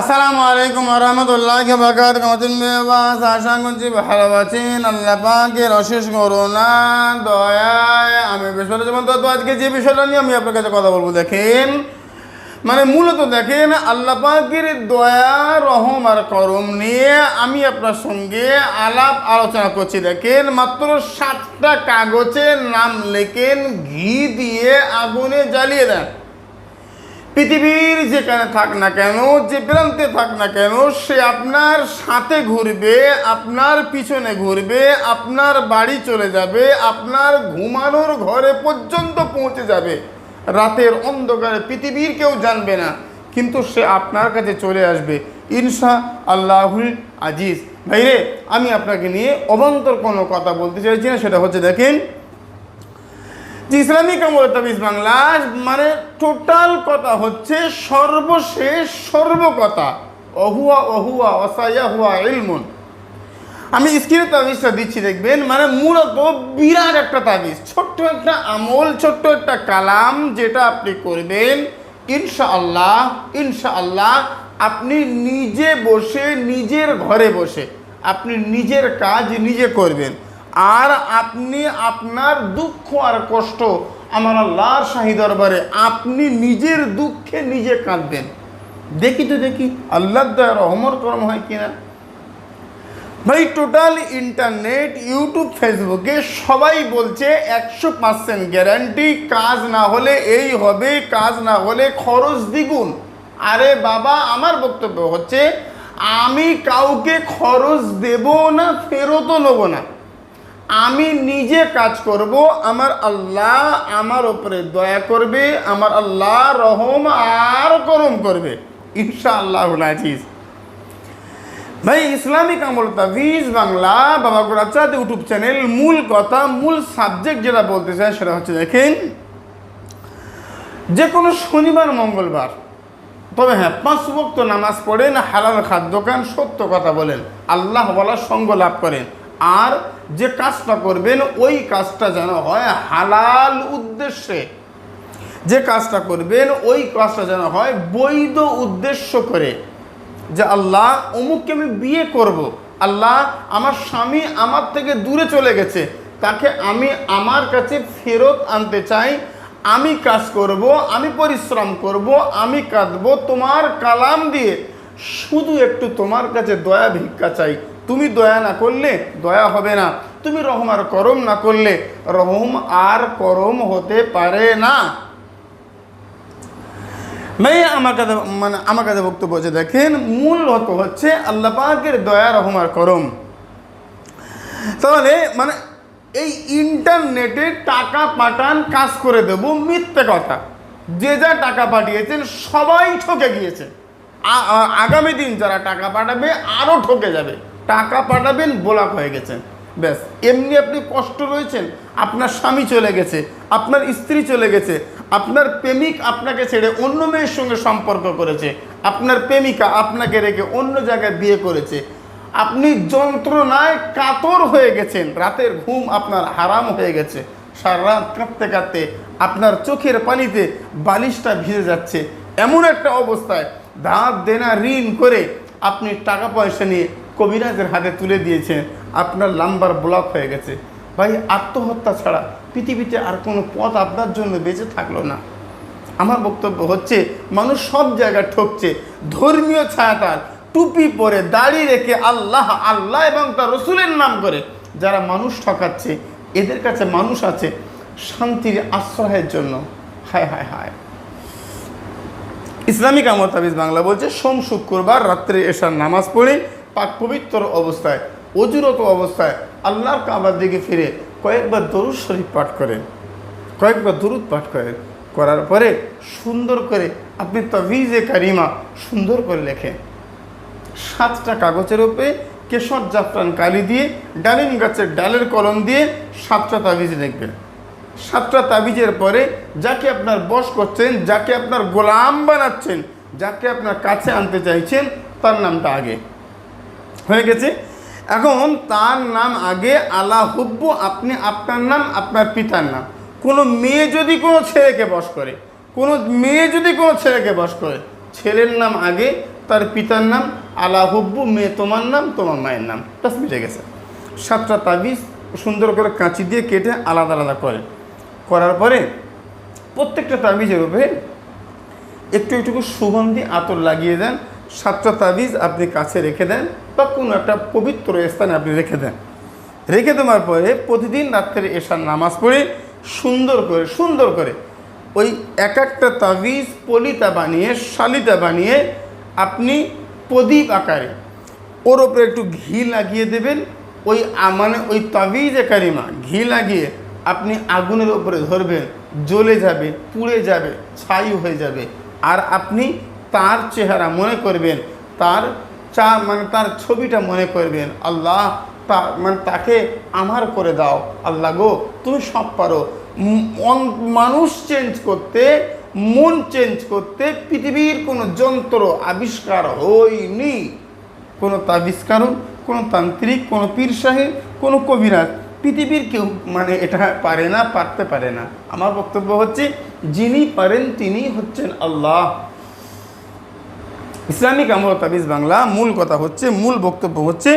আসসালামু আলাইকুম রহমতুল্লাহ বাকাত নতুন বিবাস আশা করছি ভালো আছেন। আল্লাহ পাকের অশেষ করোনা দয়ায় আমি বিষয়টা যেমন তো আজকে যে বিষয়টা নিয়ে আমি আপনার কাছে কথা বলব, দেখেন মানে মূলত দেখেন, আল্লাহ পাকের দয়া, রহম আর করম নিয়ে আমি আপনার সঙ্গে আলাপ আলোচনা করছি। দেখেন, মাত্র সাতটা কাগজে নাম লেখেন, ঘি দিয়ে আগুনে জ্বালিয়ে দেন। পৃথিবীর যেখানে থাক না কেন, যে প্রান্তে থাক না কেন, সে আপনার সাথে ঘুরবে, আপনার পিছনে ঘুরবে, আপনার বাড়ি চলে যাবে, আপনার ঘুমানোর ঘরে পর্যন্ত পৌঁছে যাবে। রাতের অন্ধকারে পৃথিবীর কেউ জানবে না, কিন্তু সে আপনার কাছে চলে আসবে। ইনশা আল্লাহুল আজিজ। ভাইরে, আমি আপনাকে নিয়ে অবান্তর কোনো কথা বলতে চাইছি না, সেটা হচ্ছে দেখেন যে ইসলামিক আমল তাবিজ বাংলা মানে টোটাল কথা হচ্ছে সর্বশেষ সর্বকথা। অহুয়া অহুয়া অসাইয়া হুয়া ইলমুন। আমি স্ক্রিনে তাবিজটা দিচ্ছি, দেখবেন মানে মূলত বিরাট একটা তাবিজ, ছোট্ট একটা আমল, ছোট্ট একটা কালাম যেটা আপনি করবেন, ইনশাআল্লাহ ইনশাআল্লাহ আপনি নিজে বসে, নিজের ঘরে বসে, আপনি নিজের কাজ নিজে করবেন। আর আপনি আপনার দুঃখ আর কষ্ট আমার আল্লাহর শাহী দরবারে আপনি নিজের দুঃখে নিজে কাঁদবেন। দেখি তো দেখি আল্লাহ দয়া রহমর করম হয় কিনা? ভাই টোটাল ইন্টারনেট ইউটিউব ফেসবুকে সবাই বলছে একশো পার্সেন্ট গ্যারান্টি কাজ না হলে এই হবে, কাজ না হলে খরচ দ্বিগুণ। আরে বাবা, আমার বক্তব্য হচ্ছে, আমি কাউকে খরচ দেব না, ফেরতও নেব না। আমি নিজে কাজ করব, আমার আল্লাহ আমার ওপরে দয়া করবে, আমার আল্লাহ রহম আর করম করবে। ইনশা আল্লাহ ভাই, ইসলামিক আমল তাভিজ বাংলা, বাবা গোরাচাঁদ ইউটিউব চ্যানেল, মূল কথা, মূল সাবজেক্ট যেটা বলতে চাই সেটা হচ্ছে দেখেন, যে কোনো শনিবার, মঙ্গলবার, তবে হ্যাঁ পাঁচ বক্ত নামাজ পড়েন, হালাল খাদ্য খান, সত্য কথা বলেন, আল্লাহ বলার সঙ্গ লাভ করেন। আর যে কাজটা করবেন, ওই কাজটা যেন হয় হালাল উদ্দেশ্যে। যে কাজটা করবেন, ওই কাজটা যেন হয় বৈধ উদ্দেশ্য করে। যে আল্লাহ, অমুককে আমি বিয়ে করব। আল্লাহ, আমার স্বামী আমার থেকে দূরে চলে গেছে। তাকে আমি আমার কাছে ফেরত আনতে চাই। আমি কাজ করব, আমি পরিশ্রম করব, আমি কাঁদবো। তোমার কালাম দিয়ে শুধু একটু তোমার কাছে দয়া ভিক্ষা চাই। তুমি দয়া না করলে দয়া হবে না। তুমি রহম আর করম না করলে রহম আর করম হতে পারে না। ভাই, আমার কাছে মানে আমার কাছে বক্তব্য হচ্ছে, দেখেন, মূল হত হচ্ছে আল্লাহ পাকের দয়া রহমার করম। তাহলে মানে এই ইন্টারনেটে টাকা পাঠান, কাজ করে দেব, মিথ্যে কথা। যে যা টাকা পাঠিয়েছেন, সবাই ঠকে গিয়েছে। আগামী দিন যারা টাকা পাঠাবে আরও ঠকে যাবে। টাকা পাঠাবেন, ব্লক হয়ে গেছেন। ব্যাস, এমনি আপনি কষ্ট রয়েছেন, আপনার স্বামী চলে গেছে, আপনার স্ত্রী চলে গেছে, আপনার প্রেমিক আপনাকে ছেড়ে অন্য মেয়ের সঙ্গে সম্পর্ক করেছে, আপনার প্রেমিকা আপনাকে রেখে অন্য জায়গায় বিয়ে করেছে, আপনি যন্ত্রণায় কাতর হয়ে গেছেন, রাতের ঘুম আপনার হারাম হয়ে গেছে সারা রাত কাঁদতে কাঁদতে আপনার চোখের পানিতে বালিশটা ভিজে যাচ্ছে, এমন একটা অবস্থায় ধার দেনা ঋণ করে আপনি টাকা পয়সা নিয়ে কবিরাজের হাতে তুলে দিয়েছেন আপনার লাম্বার ব্লক হয়ে গেছে। ভাই, আত্মহত্যা ছাড়া পৃথিবীতে আর কোনো পথ আপনার জন্য বেঁচে থাকল না। আমার বক্তব্য হচ্ছে, মানুষ সব জায়গায় ঠকছে, ধর্মীয় ছায়াতার টুপি পরে দাড়ি রেখে আল্লাহ আল্লাহ এবং তার রসুলের নাম করে। যারা মানুষ ঠকাচ্ছে, এদের কাছে মানুষ আছে শান্তির আশ্রয়ের জন্য। হায় হায় হায়। ইসলামিক আমল তাবিজ বাংলা বলছে, সোম, শুক্রবার রাত্রে এসার নামাজ পড়ে পাক পবিত্র অবস্থায়, অজুরত অবস্থায় আল্লাহর কাবার দিকে ফিরে কয়েকবার দরুদ শরীফ পাঠ করেন। কয়েকবার দরুদ পাঠ করেন। করার পরে সুন্দর করে আপনি তাবিজে কারিমা সুন্দর করে লেখেন। সাতটা কাগজের উপরে কেশর জাফরান কালি দিয়ে, ডালিম গাছের ডালের কলম দিয়ে সাতটা তাবিজ লিখবেন। সাতটা তাবিজের পরে যাকে আপনার বস করছেন, যাকে আপনার গোলাম বানাচ্ছেন, যাকে আপনার কাছে আনতে চাইছেন, তার নামটা আগে। হয়ে গেছে। এখন তার নাম আগে আলা হুব্বু, আপনি আপনার নাম, আপনার পিতার নাম। কোনো মেয়ে যদি কোনো ছেলেকে বশ করে, কোনো মেয়ে যদি কোনো ছেলেকে বশ করে, ছেলের নাম আগে, তার পিতার নাম আলা হুব্বু, মেয়ে তোমার নাম, তোমার মায়ের নাম। ব্যাস, মিটে গেছে। সাতটা তাবিজ সুন্দর করে কাঁচি দিয়ে কেটে আলাদা আলাদা করে। করার পরে প্রত্যেকটা তাবিজের উপরে একটু একটু সুগন্ধি আতর লাগিয়ে দেন। সাতটা তাবিজ আপনি কাছে রেখে দেন বা কোনো একটা পবিত্র স্থানে আপনি রেখে দেন। রেখে দেওয়ার পরে প্রতিদিন রাত্রে এসার নামাজ পড়ে সুন্দর করে সুন্দর করে ওই এক একটা তাবিজ পলিতা বানিয়ে, শালিতা বানিয়ে আপনি প্রদীপ আকারে ওর ওপরে একটু ঘি লাগিয়ে দেবেন। ওই মানে ওই তাবিজে কারিমা ঘি লাগিয়ে আপনি আগুনের ওপরে ধরবেন, জ্বলে যাবে, পুড়ে যাবে, ছাই হয়ে যাবে। আর আপনি তার চেহারা মনে করবেন, তার চা মানে তার ছবিটা মনে করবেন, আল্লাহ তা মানে তাকে আমার করে দাও, আল্লাহ গো, তুমি সব পারো। মানুষ চেঞ্জ করতে, মন চেঞ্জ করতে পৃথিবীর কোনো যন্ত্র আবিষ্কার হয়নি। কোনো তাবিষ্কারক, কোনো তান্ত্রিক, কোনো পীর সাহেব, কোনো কবিরাজ, পৃথিবীর কেউ মানে এটা পারে না, পারতে পারে না। আমার বক্তব্য হচ্ছে, যিনি পারেন তিনি হচ্ছেন আল্লাহ। ইসলামিক আমল তাবিজ বাংলা, মূল কথা হচ্ছে, মূল বক্তব্য হচ্ছে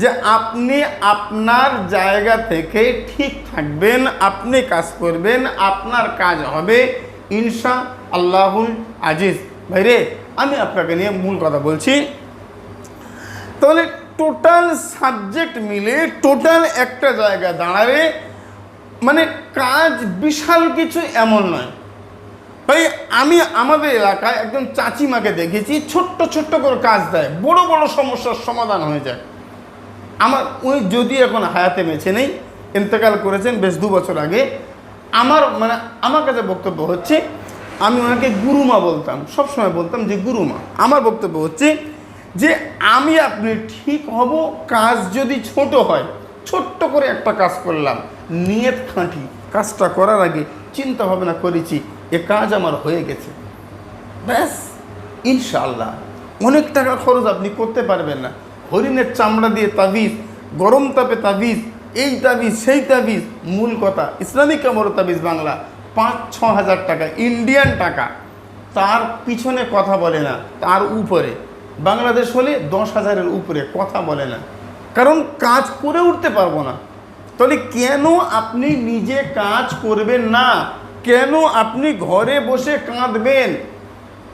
যে আপনি আপনার জায়গা থেকে ঠিক থাকবেন, আপনি কাজ করবেন, আপনার কাজ হবে ইনশা আল্লাহুল আজিজ। ভাইরে, আমি আপনাকে নিয়ে মূল কথা বলছি। তাহলে টোটাল সাবজেক্ট মিলে টোটাল একটা জায়গা দাঁড়াবে মানে কাজ বিশাল কিছু এমন নয়। ভাই, আমি আমাদের এলাকায় একজন চাচিমাকে দেখেছি, ছোট্ট ছোট্ট করে কাজ দেয়, বড় বড় সমস্যার সমাধান হয়ে যায়। আমার ওই যদি এখন হায়াতে বেঁচে নেই, ইন্তেকাল করেছেন বেশ দু বছর আগে, আমার মানে আমার কাছে বক্তব্য হচ্ছে, আমি ওনাকে গুরুমা বলতাম, সবসময় বলতাম যে গুরুমা। আমার বক্তব্য হচ্ছে যে, আমি আপনি ঠিক হব, কাজ যদি ছোট হয়, ছোট্ট করে একটা কাজ করলাম, নিয়ত খাঁটি, কাজটা করার আগে চিন্তা ভাবনা করেছি এ কাজ আমার হয়ে গেছে। ব্যাস। ইনশাআল্লাহ অনেক টাকা খরচ আপনি করতে পারবেন না। হরিণের চামড়া দিয়ে তাবিজ গরম তাপে তাবিজ এই তাবিজ সেই তাবিজ মূল কথা ইসলামিক আমর তাবিজ বাংলা পাঁচ ছ হাজার টাকা ইন্ডিয়ান টাকা। তার পিছনে কথা বলে না তার উপরে। বাংলাদেশ হলে দশ হাজারের উপরে কথা বলে না। কারণ কাজ করে উঠতে পারব না। তাহলে কেন আপনি নিজে কাজ করবেন না? কেন আপনি ঘরে বসে কাঁদবেন?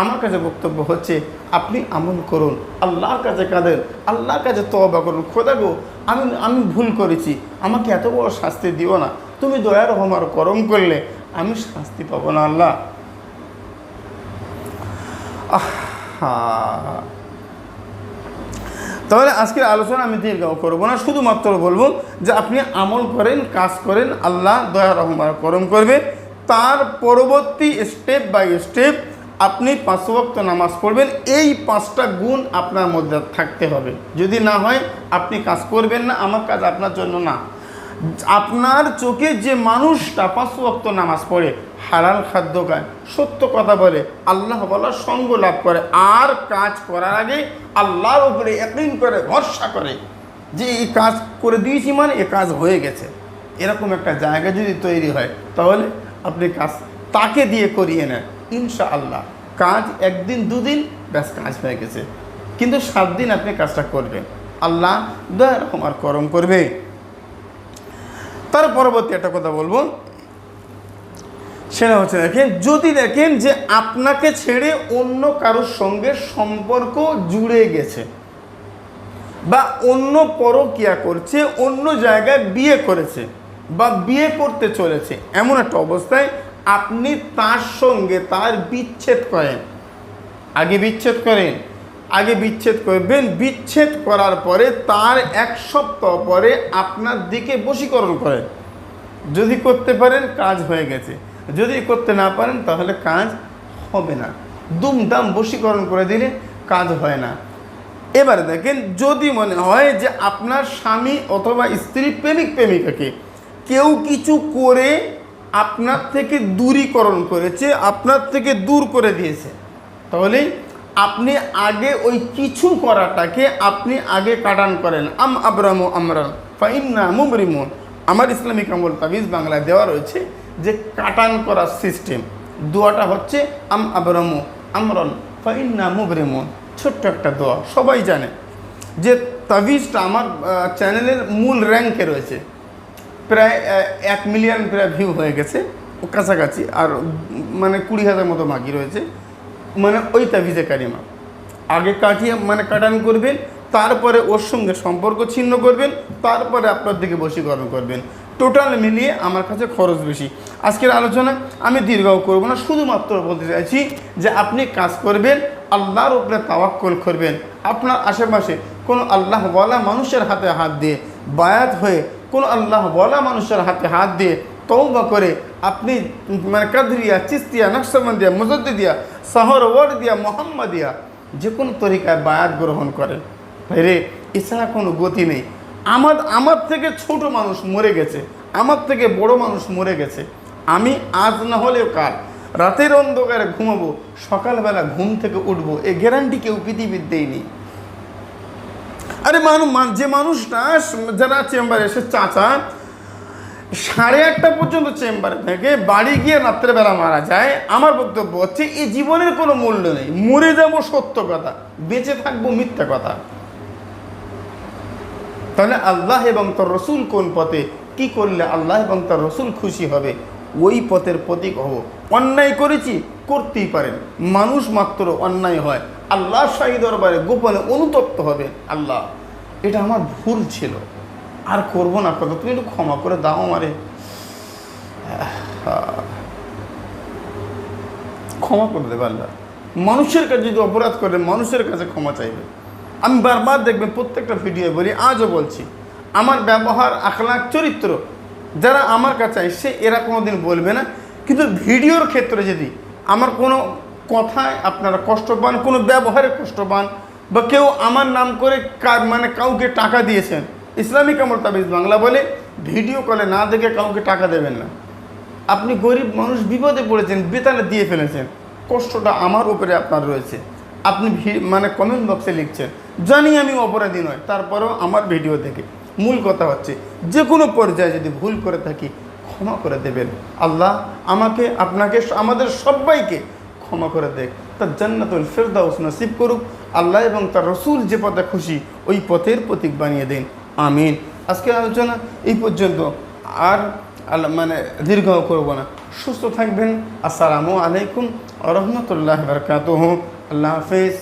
আমার কাছে বক্তব্য হচ্ছে, আপনি আমল করুন, আল্লাহর কাছে কাঁদেন, আল্লাহর কাছে তবা করুন। খোদা গো, আমি আমি ভুল করেছি, আমাকে এত বড় শাস্তি দিও না। তুমি দয়ার হমার করম করলে আমি শাস্তি পাবো না আল্লাহ। আহা তাহলে আজকের আলোচনা আমি দীর্ঘ করব না, শুধুমাত্র বলব যে আপনি আমল করেন, কাজ করেন, আল্লাহ দয়া রহমান করম করবে। তার পরবর্তী স্টেপ বাই স্টেপ আপনি পাঁচ ওয়াক্ত নামাজ পড়বেন, এই পাঁচটা গুণ আপনার মধ্যে থাকতে হবে। যদি না হয়, আপনি কাজ করবেন না, আমার কাজ আপনার জন্য না। আপনার চোখে যে মানুষটা পাঁচ ওয়াক্ত নামাজ পড়ে, হালাল খাদ্য খায়, সত্য কথা বলে, আল্লাহ বলার সঙ্গ লাভ করে, আর কাজ করার আগে আল্লাহর উপরে একদিন করে, ভরসা করে যে এই কাজ করে দিয়েছি মানে এ কাজ হয়ে গেছে। এরকম একটা জায়গা যদি তৈরি হয়, তাহলে আপনি কাজ তাকে দিয়ে করিয়ে নেন ইনশা আল্লাহ কাজ একদিন, দুদিন, ব্যাস কাজ হয়ে গেছে। কিন্তু সাত দিন আপনি কাজটা করবেন। আল্লাহ দয়া রকম আর করম করবে। তার পরবর্তী একটা কথা বলব। সেটা হচ্ছে দেখেন, যদি দেখেন যে আপনাকে ছেড়ে অন্য কারোর সঙ্গে সম্পর্ক জুড়ে গেছে বা অন্য পরকিয়া করছে, অন্য জায়গায় বিয়ে করেছে বা বিয়ে করতে চলেছে, এমন একটা অবস্থায় আপনি তার সঙ্গে তার বিচ্ছেদ করেন। আগে বিচ্ছেদ করেন আগে বিচ্ছেদ করবেন। বিচ্ছেদ করার পরে তার এক সপ্তাহ পরে আপনার দিকে বশীকরণ করেন। যদি করতে পারেন, কাজ হয়ে গেছে। যদি করতে না পারেন, তাহলে কাজ হবে না। দুমদাম বশীকরণ করে দিলে কাজ হয় না। এবার দেখেন, যদি মনে হয় যে আপনার স্বামী অথবা স্ত্রী প্রেমিক প্রেমিকাকে কেউ কিছু করে আপনার থেকে দূরীকরণ করেছে, আপনার থেকে দূর করে দিয়েছে তাহলে আপনি আগে ওই কিছু করাটাকে আপনি আগে কাটান করেন। আম আবরামু আমরান ফাইন্না মুবরিমুন। আমার ইসলামিক আমল তাবিজ বাংলায় দেওয়া রয়েছে যে কাটান করার সিস্টেম। দোয়াটা হচ্ছে আম আবরামু আমরন ফাইন্না মুবরিমুন। ছোট্ট একটা দোয়া, সবাই জানে যে তাবিজটা আমার চ্যানেলের মূল র্যাঙ্কে রয়েছে। প্রায় এক মিলিয়ন প্রায় ভিউ হয়ে গেছে কাছাকাছি, আর মানে কুড়ি হাজার মতো বাকি রয়েছে। মানে ওই তাবিজে কারিমা আগে কাটিয়ে মানে কাটান করবেন, তারপরে ওর সঙ্গে সম্পর্ক ছিন্ন করবেন, তারপরে আপনার দিকে বশীকরণ করবেন। টোটাল মিলিয়ে আমার কাছে খরচ বেশি। আজকের আলোচনা আমি দীর্ঘ করব না, শুধুমাত্র বলতে চাইছি যে আপনি কাজ করবেন, আল্লাহর উপরে তাওয়াক্কল করবেন। আপনার আশেপাশে কোনো আল্লাহ বলা মানুষের হাতে হাত দিয়ে বায়াত হয়ে কোনো আল্লাহ বলা মানুষের হাতে হাত দিয়ে তৌবা করে আপনি মানে কাদরিয়া চিস্তিয়া নকশবন্দিয়া ওয়ার্ড দিয়া মোহাম্মদিয়া যে কোনো তরিকায় বায়াত গ্রহণ করেন। রে এছাড়া কোনো গতি নেই। আমার আমার থেকে ছোট মানুষ মরে গেছে। আমার থেকে বড় মানুষ মরে গেছে। আমি আজ না হলেও কাল রাতের অন্ধকারে ঘুমাবো, সকালবেলা ঘুম থেকে উঠবো, এ গ্যারান্টি কেউ পৃথিবীর দেয়নি। আরে মানুষ যে মানুষটা, যারা চেম্বারে এসে চাচা সাড়ে আটটা পর্যন্ত চেম্বারে থেকে বাড়ি গিয়ে রাত্রেবেলা মারা যায়। আমার বক্তব্য হচ্ছে, এই জীবনের কোনো মূল্য নেই। মরে যাব সত্য কথা, বেঁচে থাকব মিথ্যা কথা। তাহলে আল্লাহ এবং তার রসুল কোন পথে? কি করলে আল্লাহ এবং তার রসুল খুশি হবে? ওই পথের প্রতীক হব। অন্যায় করেছি, করতেই পারেন। মানুষ মাত্র অন্যায় হয়। আল্লাহ শাহী দরবারে গোপনে অনুতপ্ত হবে আল্লাহ। এটা আমার ভুল ছিল। আর করব না কত তুমি একটু ক্ষমা করে দাও আমারে। ক্ষমা করে দেবে আল্লাহ। মানুষের কাছে যদি অপরাধ করে, মানুষের কাছে ক্ষমা চাইবে। আমি বারবার দেখবেন প্রত্যেকটা ভিডিও বলি, আজও বলছি, আমার ব্যবহার আখলাক চরিত্র, যারা আমার কাছে এসে এরা কোনো দিন বলবে না। কিন্তু ভিডিওর ক্ষেত্রে যদি আমার কোনো কথায় আপনারা কষ্ট পান, কোনো ব্যবহারে কষ্ট পান, বা কেউ আমার নাম করে মানে কাউকে টাকা দিয়েছেন ইসলামিক আমল তাবিজ বাংলা বলে ভিডিও কলে না দেখে কাউকে টাকা দেবেন না। আপনি গরিব মানুষ বিপদে পড়েছেন বেতালে দিয়ে ফেলেছেন। কষ্টটা আমার উপরে আপনার রয়েছে। আপনি মানে কমেন্ট বক্সে লিখছেন, জানি আমি অপরাধী নয়। তারপরেও আমার ভিডিও দেখে মূল কথা হচ্ছে, যে কোনো পর্যায়ে যদি ভুল করে থাকি, ক্ষমা করে দেবেন। আল্লাহ আমাকে, আপনাকে, আমাদের সবাইকে ক্ষমা করে দেখ। তার জান্নাতুল ফেরদাউস নসিব করুক। আল্লাহ এবং তার রসুল যে পথে খুশি, ওই পথের প্রতীক বানিয়ে দিন। আমিন। আজকের আলোচনা এই পর্যন্ত। আর মানে দীর্ঘ করব না। সুস্থ থাকবেন। আসসালামু আলাইকুম রহমতুল্লাহ বরকাত আল্লাহ হাফেজ।